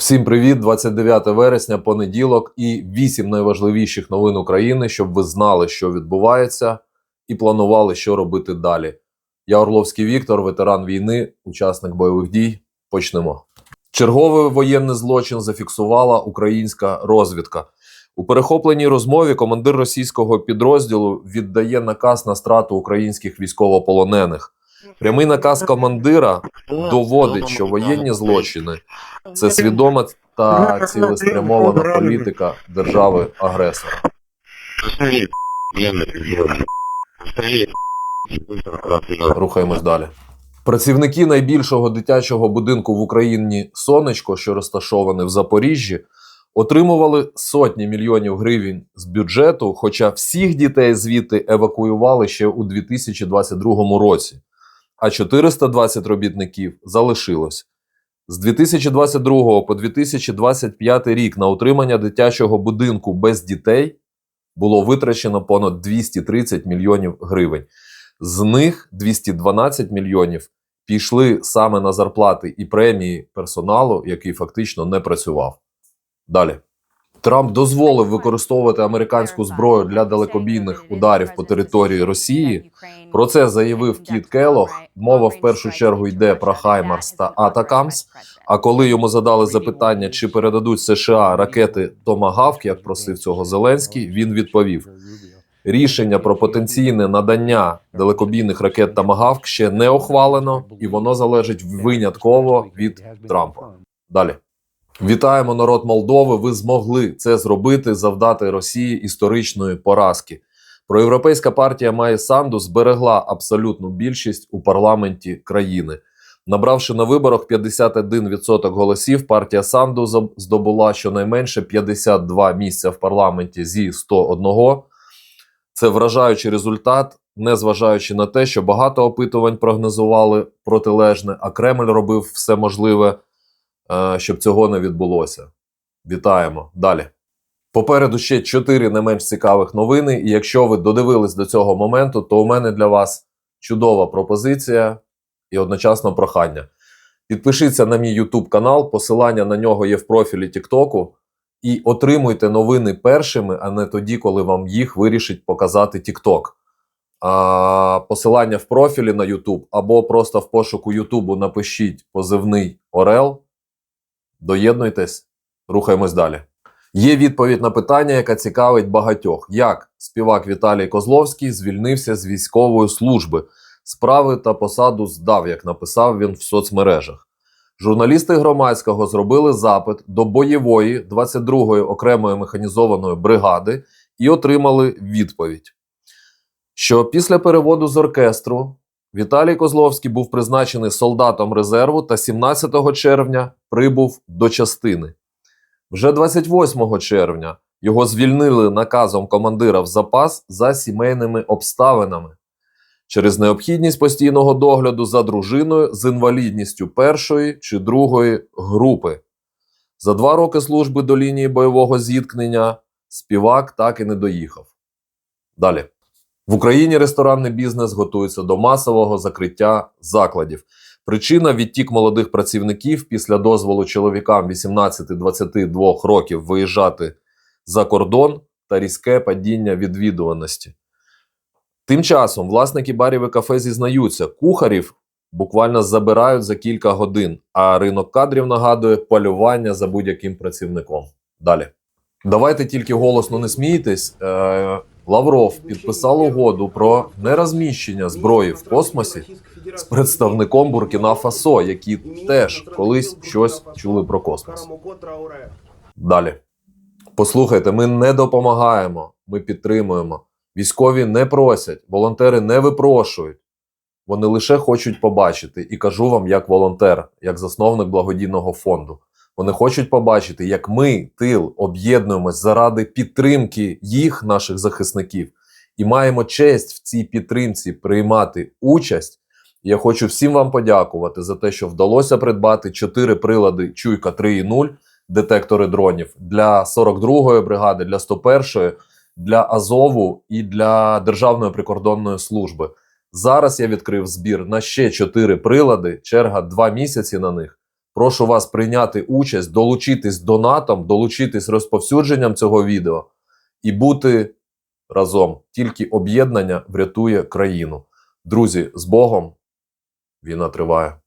Всім привіт! 29 вересня, понеділок і 8 найважливіших новин України, щоб ви знали, що відбувається, і планували, що робити далі. Я Орловський Віктор, ветеран війни, учасник бойових дій. Почнемо. Черговий воєнний злочин зафіксувала українська розвідка. У перехопленій розмові командир російського підрозділу віддає наказ на страту українських військовополонених. Прямий наказ командира доводить, що воєнні злочини це свідома та цілеспрямована політика держави-агресора. Останови, военный призывник. Останови, быстро Рухаємось далі. Працівники найбільшого дитячого будинку в Україні Сонечко, що розташований в Запоріжжі, отримували сотні мільйонів гривень з бюджету, хоча всіх дітей звідти евакуювали ще у 2022 році, а 420 робітників залишилось. З 2022 по 2025 рік на утримання дитячого будинку без дітей було витрачено понад 230 мільйонів гривень. З них 212 мільйонів пішли саме на зарплати і премії персоналу, який фактично не працював. Далі. Трамп дозволив використовувати американську зброю для далекобійних ударів по території Росії. Про це заявив Кіт Келлог. Мова в першу чергу йде про Хаймарс та Атакамс. А коли йому задали запитання, чи передадуть США ракети Томагавк, як просив цього Зеленський, він відповів: рішення про потенційне надання далекобійних ракет Томагавк ще не ухвалено, і воно залежить винятково від Трампа. Далі. Вітаємо народ Молдови. Ви змогли це зробити, завдати Росії історичної поразки. Проєвропейська партія Має Санду зберегла абсолютну більшість у парламенті країни. Набравши на виборах 51% голосів, партія Санду здобула щонайменше 52 місця в парламенті зі 101. Це вражаючий результат, незважаючи на те, що багато опитувань прогнозували протилежне, а Кремль робив все можливе, щоб цього не відбулося. Вітаємо далі. Попереду ще чотири не менш цікавих новини. І якщо ви додивились до цього моменту, то у мене для вас чудова пропозиція і одночасно прохання. Підпишіться на мій YouTube канал, посилання на нього є в профілі Тіктоку. І отримуйте новини першими, а не тоді, коли вам їх вирішить показати TikTok. А, посилання в профілі на YouTube або просто в пошуку YouTube напишіть позивний Орел. Доєднуйтесь, рухаємось далі. Є відповідь на питання, яка цікавить багатьох: як співак Віталій Козловський звільнився з військової служби, справи та посаду здав, як написав він в соцмережах. Журналісти громадського зробили запит до бойової 22-ї окремої механізованої бригади і отримали відповідь, що після переводу з оркестру Віталій Козловський був призначений солдатом резерву та 17 червня прибув до частини. Вже 28 червня його звільнили наказом командира в запас за сімейними обставинами через необхідність постійного догляду за дружиною з інвалідністю першої чи другої групи. За два роки служби до лінії бойового зіткнення співак так і не доїхав. Далі. В Україні ресторанний бізнес готується до масового закриття закладів. Причина відтік молодих працівників після дозволу чоловікам 18-22 років виїжджати за кордон та різке падіння відвідуваності. Тим часом власники барів і кафе зізнаються, кухарів буквально забирають за кілька годин, а ринок кадрів нагадує полювання за будь-яким працівником. Далі. Давайте тільки голосно не смійтесь. Е, Лавров підписав угоду про нерозміщення зброї в космосі з представником Буркіна Фасо, які теж колись щось чули про космос. Далі. Послухайте, ми не допомагаємо, ми підтримуємо. Військові не просять, волонтери не випрошують. Вони лише хочуть побачити. І кажу вам, як волонтер, як засновник благодійного фонду. Вони хочуть побачити, як ми, тил, об'єднуємось заради підтримки їх, наших захисників, і маємо честь в цій підтримці приймати участь. Я хочу всім вам подякувати за те, що вдалося придбати 4 прилади Чуйка 3.0 детектори дронів для 42-ї бригади, для 101-ї, для Азову і для Державної прикордонної служби. Зараз я відкрив збір на ще 4 прилади, черга 2 місяці на них. Прошу вас прийняти участь, долучитись донатом, долучитись розповсюдженням цього відео і бути разом. Тільки об'єднання врятує країну. Друзі, з Богом! Війна триває.